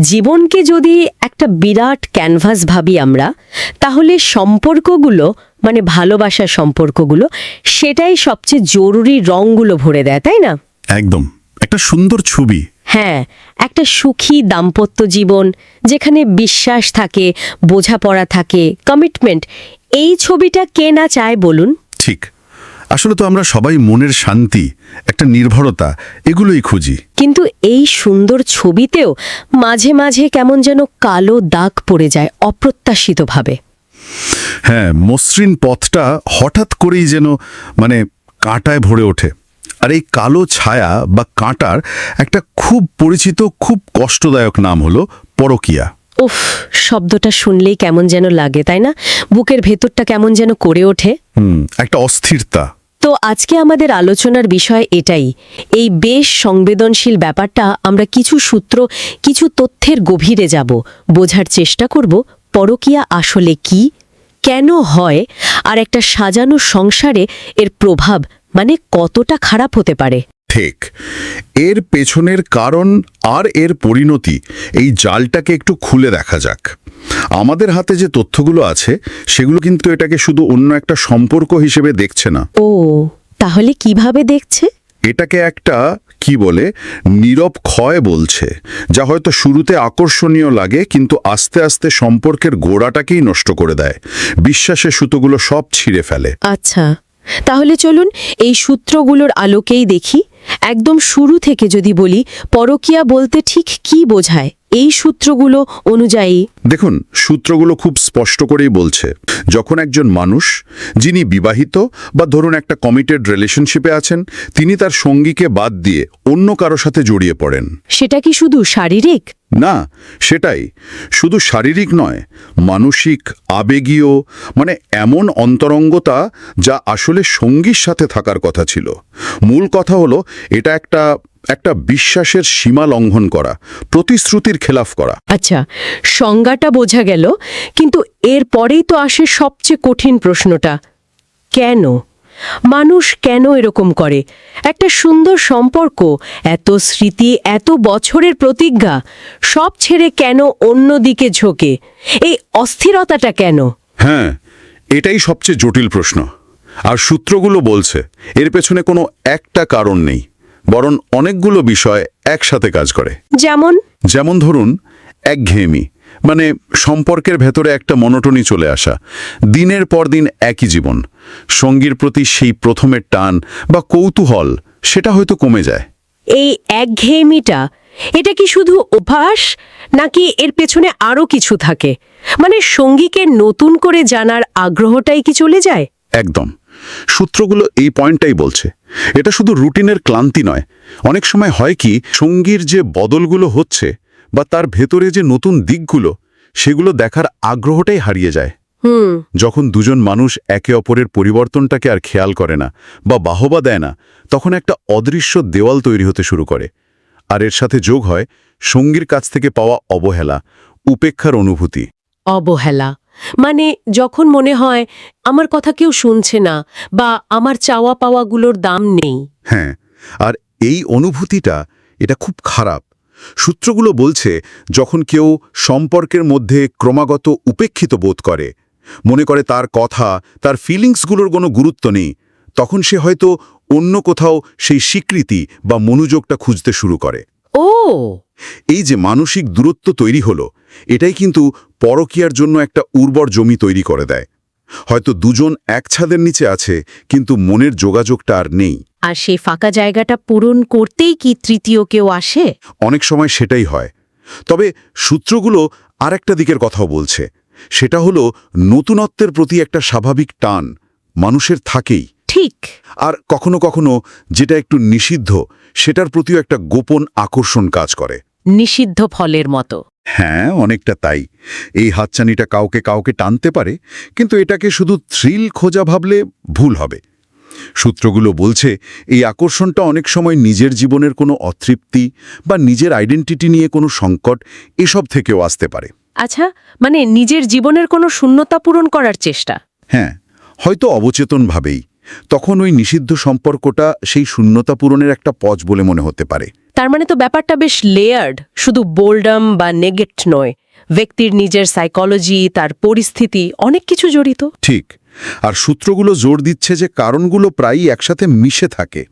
জীবনকে যদি একটা বিরাট ক্যানভাস ভাবি আমরা তাহলে সম্পর্কগুলো মানে ভালোবাসার সম্পর্কগুলো সেটাই সবচেয়ে জরুরি রঙগুলো ভরে দেয় তাই না? একদম। একটা সুন্দর ছবি। হ্যাঁ একটা সুখী দাম্পত্য জীবন যেখানে বিশ্বাস থাকে বোঝাপড়া থাকে কমিটমেন্ট এই ছবিটা কে না চায় বলুন? ঠিক। আসলে তো আমরা সবাই মনের শান্তি একটা নির্ভরতা এগুলোই খুঁজি। কিন্তু এই সুন্দর ছবিতেও মাঝে মাঝে কেমন যেন কালো দাগ পড়ে যায় অপ্রত্যাশিতভাবে। হ্যাঁ মসৃণ পথটা হঠাৎ করেই যেন মানে কাঁটায় ভরে ওঠে। আর এই কালো ছায়া বা কাঁটার একটা খুব পরিচিত খুব কষ্টদায়ক নাম হলো পরকিয়া। উফ শব্দটা শুনলেই কেমন যেন লাগে তাই না? বুকের ভেতরটা কেমন যেন করে ওঠে। হুম একটা অস্থিরতা। তো আজকে আমাদের আলোচনার বিষয় এটাই। এই বেশ সংবেদনশীল ব্যাপারটা আমরা কিছু সূত্র, কিছু তথ্যের গভীরে যাব। বোঝার চেষ্টা করব, পরকিয়া আসলে কি, কেন হয়, আর একটা সাজানো সংসারে এর প্রভাব মানে কতটা খারাপ হতে পারে। ঠিক। এর পেছনের কারণ আর এর পরিণতি এই জালটাকে একটু খুলে দেখা যাক। আমাদের হাতে যে তথ্যগুলো আছে সেগুলো কিন্তু এটাকে শুধু অন্য একটা সম্পর্ক হিসেবে দেখছে না। ও তাহলে কীভাবে দেখছে? এটাকে একটা কি বলে নীরব ক্ষয় বলছে যা হয়তো শুরুতে আকর্ষণীয় লাগে কিন্তু আস্তে আস্তে সম্পর্কের গোড়াটাকেই নষ্ট করে দেয়। বিশ্বাসের সুতোগুলো সব ছিঁড়ে ফেলে। আচ্ছা তাহলে চলুন এই সূত্রগুলোর আলোকেই দেখি। একদম শুরু থেকে যদি বলি পরকিয়া বলতে ঠিক কি বোঝায়? এই সূত্রগুলো অনুযায়ী দেখুন সূত্রগুলো খুব স্পষ্ট করেই বলছে যখন একজন মানুষ যিনি বিবাহিত বা ধরুন একটা কমিটেড রিলেশনশিপে আছেন তিনি তার সঙ্গীকে বাদ দিয়ে অন্য কারও সাথে জড়িয়ে পড়েন। সেটা কি শুধু শারীরিক? না সেটাই। শুধু শারীরিক নয় মানসিক আবেগীয় মানে এমন অন্তরঙ্গতা যা আসলে সঙ্গীর সাথে থাকার কথা ছিল। মূল কথা হলো এটা একটা একটা বিশ্বাসের সীমা লঙ্ঘন করা প্রতিশ্রুতির খেলাফ করা। আচ্ছা সংজ্ঞাটা বোঝা গেল কিন্তু এর পরেই তো আসে সবচেয়ে কঠিন প্রশ্নটা কেন? মানুষ কেন এরকম করে? একটা সুন্দর সম্পর্ক এত স্মৃতি এত বছরের প্রতিজ্ঞা সব ছেড়ে কেন অন্য দিকে ঝোঁকে? এই অস্থিরতাটা কেন? হ্যাঁ এটাই সবচেয়ে জটিল প্রশ্ন। আর সূত্রগুলো বলছে এর পেছনে কোনো একটা কারণ নেই। বরং অনেকগুলো বিষয় একসাথে কাজ করে। যেমন? যেমন ধরুন একঘেয়েমি মানে সম্পর্কের ভেতরে একটা মনোটনি চলে আসা দিনের পর দিন একই জীবন সঙ্গীর প্রতি সেই প্রথমের টান বা কৌতূহল সেটা হয়তো কমে যায়। এই একঘেয়েমিটা এটা কি শুধু অভ্যাস নাকি এর পেছনে আরও কিছু থাকে? মানে সঙ্গীকে নতুন করে জানার আগ্রহটাই কি চলে যায়? একদম। সূত্রগুলো এই পয়েন্টটাই বলছে। এটা শুধু রুটিনের ক্লান্তি নয়। অনেক সময় হয় কি সঙ্গীর যে বদলগুলো হচ্ছে বা তার ভেতরে যে নতুন দিকগুলো সেগুলো দেখার আগ্রহটাই হারিয়ে যায়। যখন দুজন মানুষ একে অপরের পরিবর্তনটাকে আর খেয়াল করে না বা বাহবা দেয় না তখন একটা অদৃশ্য দেওয়াল তৈরি হতে শুরু করে। আর এর সাথে যোগ হয় সঙ্গীর কাছ থেকে পাওয়া অবহেলা উপেক্ষার অনুভূতি। অবহেলা। মানে যখন মনে হয় আমার কথা কেউ শুনছে না বা আমার চাওয়া পাওয়াগুলোর দাম নেই। হ্যাঁ আর এই অনুভূতিটা এটা খুব খারাপ। সূত্রগুলো বলছে যখন কেউ সম্পর্কের মধ্যে ক্রমাগত উপেক্ষিত বোধ করে মনে করে তার কথা তার ফিলিংসগুলোর কোনো গুরুত্ব নেই তখন সে হয়তো অন্য কোথাও সেই স্বীকৃতি বা মনোযোগটা খুঁজতে শুরু করে। ও! এই যে মানসিক দূরত্ব তৈরি হলো এটাই কিন্তু পরকীয়ার জন্য একটা উর্বর জমি তৈরি করে দেয়। হয়তো দুজন এক ছাদের নিচে আছে কিন্তু মনের যোগাযোগটা আর নেই। আর সেই ফাঁকা জায়গাটা পূরণ করতেই কি তৃতীয় কেউ আসে? অনেক সময় সেটাই হয়। তবে সূত্রগুলো আর একটা দিকের কথাও বলছে। সেটা হলো নতুনত্বের প্রতি একটা স্বাভাবিক টান মানুষের থাকেই। ঠিক। আর কখনো কখনো যেটা একটু নিষিদ্ধ সেটার প্রতিও একটা গোপন আকর্ষণ কাজ করে। নিষিদ্ধ ফলের মতো। হ্যাঁ অনেকটা তাই। এই হাতছানিটা কাউকে কাউকে টানতে পারে কিন্তু এটাকে শুধু থ্রিল খোঁজা ভাবলে ভুল হবে। সূত্রগুলো বলছে এই আকর্ষণটা অনেক সময় নিজের জীবনের কোনো অতৃপ্তি বা নিজের আইডেন্টিটি নিয়ে কোনো সংকট এসব থেকেও আসতে পারে। আচ্ছা মানে নিজের জীবনের কোনো শূন্যতা পূরণ করার চেষ্টা? হ্যাঁ হয়তো অবচেতনভাবেই। তখন ওই নিষিদ্ধ সম্পর্কটা সেই শূন্যতা পূরণের একটা পজ বলে মনে হতে পারে। তার মানে তো ব্যাপারটা বেশ লেয়ার্ড শুধু বোল্ডাম বা নেগেট নয়। ব্যক্তির নিজের সাইকোলজি তার পরিস্থিতি অনেক কিছু জড়িত। ঠিক। আর সূত্রগুলো জোর দিচ্ছে যে কারণগুলো প্রায়ই একসাথে মিশে থাকে।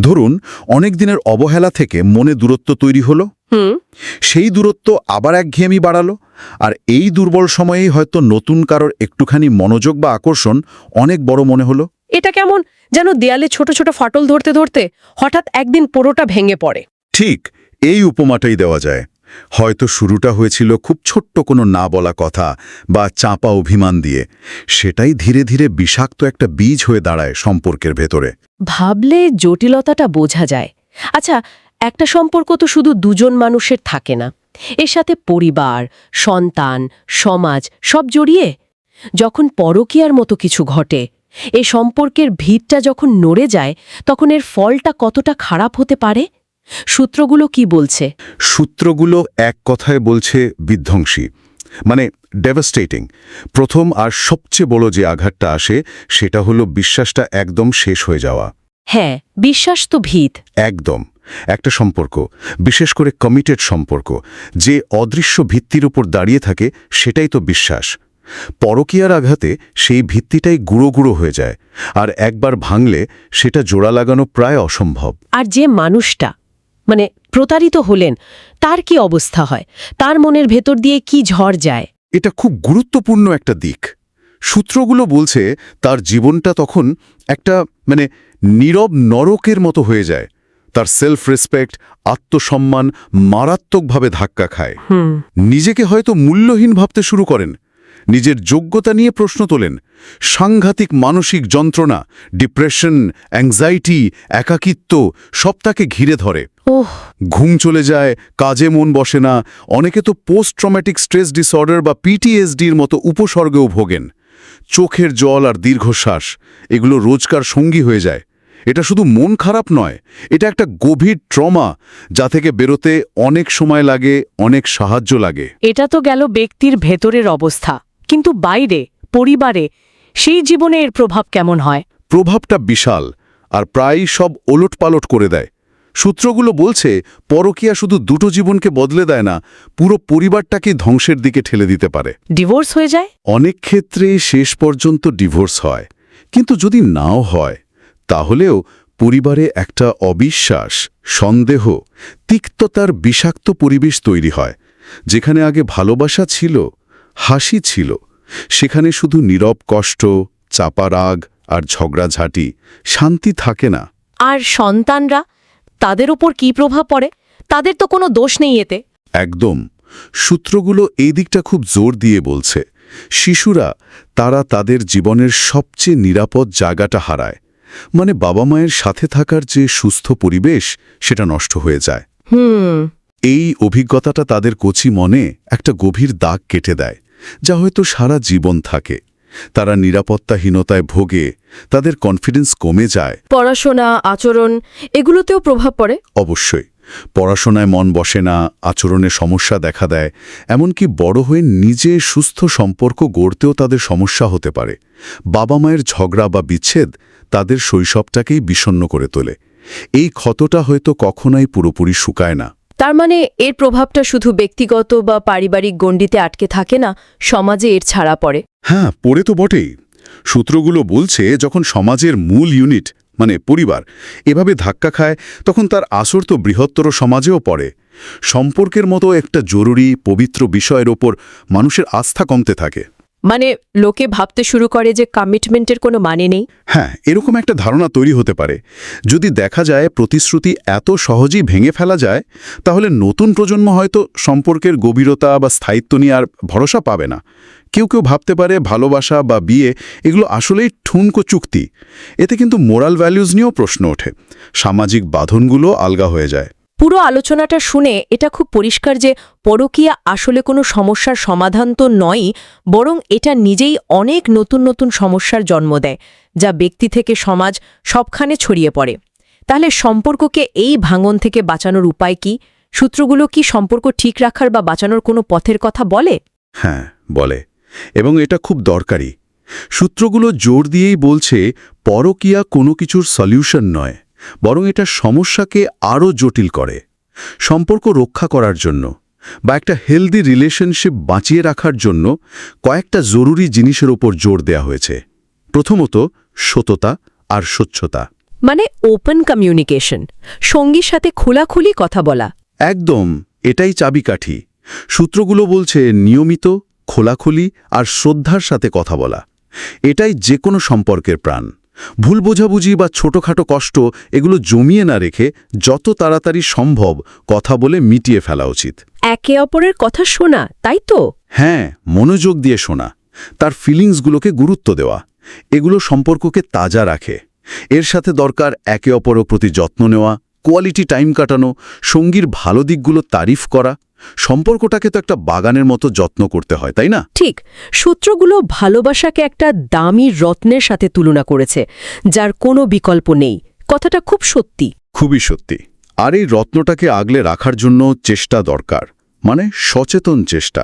ধরুন অনেক দিনের অবহেলা থেকে মনে দূরত্ব তৈরি হলো। হুম। সেই দূরত্ব আবার একঘেয়েমি বাড়ালো। আর এই দুর্বল সময়েই হয়তো নতুন কারোর একটুখানি মনোযোগ বা আকর্ষণ অনেক বড় মনে হলো। এটা কেমন যেন দেয়ালে ছোট ছোট ফাটল ধরতে ধরতে হঠাৎ একদিন পুরোটা ভেঙে পড়ে। ঠিক এই উপমাটাই দেওয়া যায়। হয়তো শুরুটা হয়েছিল খুব ছোট্ট কোনো না বলা কথা বা চাপা অভিমান দিয়ে। সেটাই ধীরে ধীরে বিষাক্ত একটা বীজ হয়ে দাঁড়ায় সম্পর্কের ভেতরে। ভাবলে জটিলতাটা বোঝা যায়। আচ্ছা একটা সম্পর্ক তো শুধু দুজন মানুষের থাকে না। এর সাথে পরিবার সন্তান সমাজ সব জড়িয়ে? যখন পরকীয়ার মতো কিছু ঘটে এ সম্পর্কের ভিতটা যখন নড়ে যায় তখন এর ফলটা কতটা খারাপ হতে পারে? সূত্রগুলো কি বলছে? সূত্রগুলো এক কথায় বলছে বিধ্বংসী মানে ডেভাস্টেটিং প্রথম আর সবচেয়ে বড় যে আঘাতটা আসে সেটা হলো বিশ্বাসটা একদম শেষ হয়ে যাওয়া। হ্যাঁ বিশ্বাস তো ভিত। একদম। একটা সম্পর্ক বিশেষ করে কমিটেড সম্পর্ক যে অদৃশ্য ভিত্তির উপর দাঁড়িয়ে থাকে সেটাই তো বিশ্বাস। পরকীয়ার আঘাতে সেই ভিত্তিটাই গুঁড়ো গুঁড়ো হয়ে যায় আর একবার ভাঙলে সেটা জোড়া লাগানো প্রায় অসম্ভব। আর যে মানুষটা মানে প্রতারিত হলেন তার কি অবস্থা হয়? তার মনের ভেতর দিয়ে কি ঝড় যায়? এটা খুব গুরুত্বপূর্ণ একটা দিক। সূত্রগুলো বলছে তার জীবনটা তখন একটা মানে নীরব নরকের মতো হয়ে যায়। তার সেলফ রেসপেক্ট আত্মসম্মান মারাত্মকভাবে ধাক্কা খায়। নিজেকে হয়তো মূল্যহীন ভাবতে শুরু করেন নিজের যোগ্যতা নিয়ে প্রশ্ন তোলেন। সাংঘাতিক মানসিক যন্ত্রণা ডিপ্রেশন অ্যাংজাইটি একাকিত্ব সব তাকে ঘিরে ধরে। ওহ। ঘুম চলে যায় কাজে মন বসে না অনেকে তো পোস্ট ট্রমেটিক স্ট্রেস ডিসঅর্ডার বা পিটিএসডির মতো উপসর্গেও ভোগেন। চোখের জল আর দীর্ঘশ্বাস এগুলো রোজকার সঙ্গী হয়ে যায়। এটা শুধু মন খারাপ নয় এটা একটা গভীর ট্রমা যা থেকে বেরোতে অনেক সময় লাগে অনেক সাহায্য লাগে। এটা তো গেল ব্যক্তির ভেতরের অবস্থা। কিন্তু বাইরে পরিবারে সেই জীবনে এর প্রভাব কেমন হয়? প্রভাবটা বিশাল আর প্রায়ই সব ওলটপালট করে দেয়। সূত্রগুলো বলছে পরকীয়া শুধু দুটো জীবনকে বদলে দেয় না পুরো পরিবারটাকে ধ্বংসের দিকে ঠেলে দিতে পারে। ডিভোর্স হয়ে যায়? অনেক ক্ষেত্রে শেষ পর্যন্ত ডিভোর্স হয়। কিন্তু যদি নাও হয় তাহলেও পরিবারে একটা অবিশ্বাস সন্দেহ তিক্ততার বিষাক্ত পরিবেশ তৈরি হয় যেখানে আগে ভালোবাসা ছিল হাসি ছিল। সেখানে শুধু নীরব কষ্ট চাপা রাগ আর ঝগড়াঝাঁটি শান্তি থাকে না। আর সন্তানরা তাদের ওপর কি প্রভাব পড়ে? তাদের তো কোনো দোষ নেই এতে। একদম। সূত্রগুলো এই দিকটা খুব জোর দিয়ে বলছে। শিশুরা তারা তাদের জীবনের সবচেয়ে নিরাপদ জায়গাটা হারায়। মানে বাবা মায়ের সাথে থাকার যে সুস্থ পরিবেশ সেটা নষ্ট হয়ে যায়। হুম। এই অভিজ্ঞতাটা তাদের কচি মনে একটা গভীর দাগ কেটে দেয়। যা হয়তো সারা জীবন থাকে। তারা নিরাপত্তাহীনতায় ভোগে তাদের কনফিডেন্স কমে যায়। পড়াশোনা আচরণ এগুলোতেও প্রভাব পড়ে? অবশ্যই। পড়াশোনায় মন বসে না আচরণে সমস্যা দেখা দেয় এমনকি বড় হয়ে নিজে সুস্থ সম্পর্ক গড়তেও তাদের সমস্যা হতে পারে। বাবা মায়ের ঝগড়া বা বিচ্ছেদ তাদের শৈশবটাকেই বিষণ্ণ করে তোলে। এই ক্ষতটা হয়তো কখনোই পুরোপুরি শুকায় না। তার মানে এর প্রভাবটা শুধু ব্যক্তিগত বা পারিবারিক গণ্ডিতে আটকে থাকে না, সমাজে এর ছাড়া পড়ে। হ্যাঁ পড়ে তো বটেই। সূত্রগুলো বলছে, যখন সমাজের মূল ইউনিট মানে পরিবার, এভাবে ধাক্কা খায়, তখন তার আসর তো বৃহত্তর সমাজেও পড়ে। সম্পর্কের মতো একটা জরুরি, পবিত্র বিষয়ের ওপর মানুষের আস্থা কমতে থাকে। মানে লোকে ভাবতে শুরু করে যে কমিটমেন্টের কোনো মানে নেই? হ্যাঁ এরকম একটা ধারণা তৈরি হতে পারে। যদি দেখা যায় প্রতিশ্রুতি এত সহজেই ভেঙে ফেলা যায়, তাহলে নতুন প্রজন্ম হয়তো সম্পর্কের গভীরতা বা স্থায়িত্ব নিয়ে আর ভরসা পাবে না। কেউ কেউ ভাবতে পারে ভালোবাসা বা বিয়ে এগুলো আসলেই ঠুনকো চুক্তি। এতে কিন্তু মোরাল ভ্যালিউজ নিয়েও প্রশ্ন ওঠে। সামাজিক বাঁধনগুলো আলগা হয়ে যায়। পুরো আলোচনাটা শুনে এটা খুব পরিষ্কার যে পরকীয়া আসলে কোনো সমস্যার সমাধান তো নয়ই, বরং এটা নিজেই অনেক নতুন নতুন সমস্যার জন্ম দেয়, যা ব্যক্তি থেকে সমাজ সবখানে ছড়িয়ে পড়ে। তাহলে সম্পর্ককে এই ভাঙন থেকে বাঁচানোর উপায় কি? সূত্রগুলো কি সম্পর্ক ঠিক রাখার বা বাঁচানোর কোনো পথের কথা বলে? হ্যাঁ বলে। এবং এটা খুব দরকারি। সূত্রগুলো জোর দিয়েই বলছে, পরকীয়া কোনো কিছুর সলিউশন নয়। বরং এটা সমস্যাকে আরও জটিল করে। সম্পর্ক রক্ষা করার জন্য বা একটা হেলদি রিলেশনশিপ বাঁচিয়ে রাখার জন্য কয়েকটা জরুরি জিনিসের ওপর জোর দেয়া হয়েছে। প্রথমত সততা আর স্বচ্ছতা। মানে ওপেন কমিউনিকেশন সঙ্গীর সাথে খোলাখুলি কথা বলা। একদম এটাই চাবিকাঠি। সূত্রগুলো বলছে নিয়মিত খোলাখুলি আর শ্রদ্ধার সাথে কথা বলা। এটাই যে কোনো সম্পর্কের প্রাণ। ভুল বোঝাবুঝি বা ছোটখাটো কষ্ট এগুলো জমিয়ে না রেখে যত তাড়াতাড়ি সম্ভব কথা বলে মিটিয়ে ফেলা উচিত। একে অপরের কথা শোনা তাই তো? হ্যাঁ মনোযোগ দিয়ে শোনা তার ফিলিংসগুলোকে গুরুত্ব দেওয়া এগুলো সম্পর্ককে তাজা রাখে। এর সাথে দরকার একে অপরের প্রতি যত্ন নেওয়া কোয়ালিটি টাইম কাটানো সঙ্গীর ভালো দিকগুলো তারিফ করা সম্পর্কটাকে তো একটা বাগানের মতো যত্ন করতে হয় তাই না? ঠিক। সূত্রগুলো ভালোবাসাকে একটা দামি রত্নের সাথে তুলনা করেছে যার কোনো বিকল্প নেই। কথাটা খুব সত্যি। খুবই সত্যি। আর এই রত্নটাকে আগলে রাখার জন্য চেষ্টা দরকার মানে সচেতন চেষ্টা।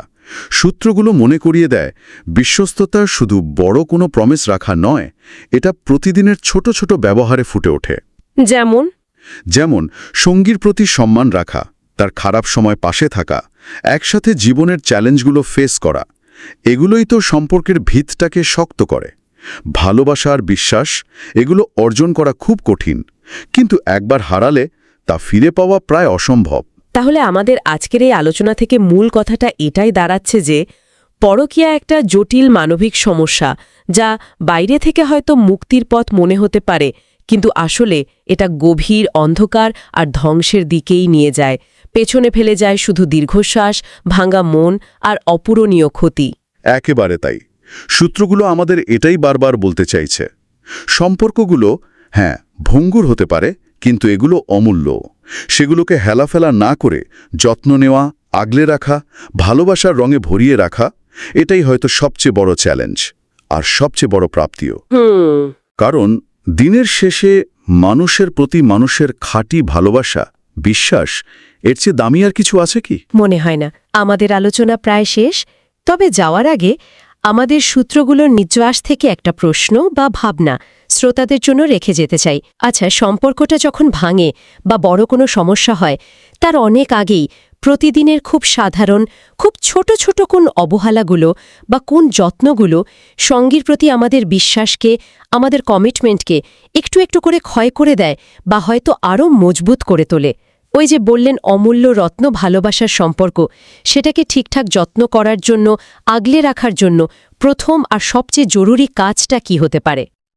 সূত্রগুলো মনে করিয়ে দেয় বিশ্বস্ততা শুধু বড় কোনো প্রমিস রাখা নয় এটা প্রতিদিনের ছোট ছোট ব্যবহারে ফুটে ওঠে। যেমন? যেমন সঙ্গীর প্রতি সম্মান রাখা তার খারাপ সময় পাশে থাকা, একসাথে জীবনের চ্যালেঞ্জগুলো ফেস করা, এগুলোই তো সম্পর্কের ভিতটাকে শক্ত করে। ভালোবাসা আর বিশ্বাস, এগুলো অর্জন করা খুব কঠিন, কিন্তু একবার হারালে তা ফিরে পাওয়া প্রায় অসম্ভব। তাহলে আমাদের আজকের এই আলোচনা থেকে মূল কথাটা এটাই দাঁড়াচ্ছে যে, পরকীয়া একটা জটিল মানবিক সমস্যা, যা বাইরে থেকে হয়তো মুক্তির পথ মনে হতে পারে, কিন্তু আসলে এটা গভীর অন্ধকার আর ধ্বংসের দিকেই নিয়ে যায়। পেছনে ফেলে যায় শুধু দীর্ঘশ্বাস ভাঙা মন আর অপূরণীয় ক্ষতি। একেবারে তাই। সূত্রগুলো আমাদের এটাই বারবার বলতে চাইছে। সম্পর্কগুলো হ্যাঁ ভঙ্গুর হতে পারে কিন্তু এগুলো অমূল্য। সেগুলোকে হেলাফেলা না করে যত্ন নেওয়া আগলে রাখা ভালোবাসার রঙে ভরিয়ে রাখা এটাই হয়তো সবচেয়ে বড় চ্যালেঞ্জ আর সবচেয়ে বড় প্রাপ্তিও। কারণ দিনের শেষে মানুষের প্রতি মানুষের খাঁটি ভালোবাসা বিশ্বাস? এর চেয়ে দামি আর কিছু আছে কি? মনে হয় না। আমাদের আলোচনা প্রায় শেষ। তবে যাওয়ার আগে আমাদের সূত্রগুলোর নির্যাস থেকে একটা প্রশ্ন বা ভাবনা শ্রোতাদের জন্য রেখে যেতে চাই। আচ্ছা সম্পর্কটা যখন ভাঙে বা বড় কোনো সমস্যা হয়, তার অনেক আগেই প্রতিদিনের খুব সাধারণ, খুব ছোট ছোট কোন অবহেলাগুলো বা কোন যত্নগুলো সঙ্গীর প্রতি আমাদের বিশ্বাসকে, আমাদের কমিটমেন্টকে একটু একটু করে ক্ষয় করে দেয় বা হয়তো আরও মজবুত করে তোলে। ওই যে বললেন অমূল্য রত্ন ভালোবাসার সম্পর্ক, সেটাকে ঠিকঠাক যত্ন করার জন্য, আগলে রাখার জন্য প্রথম আর সবচেয়ে জরুরি কাজটা কি হতে পারে?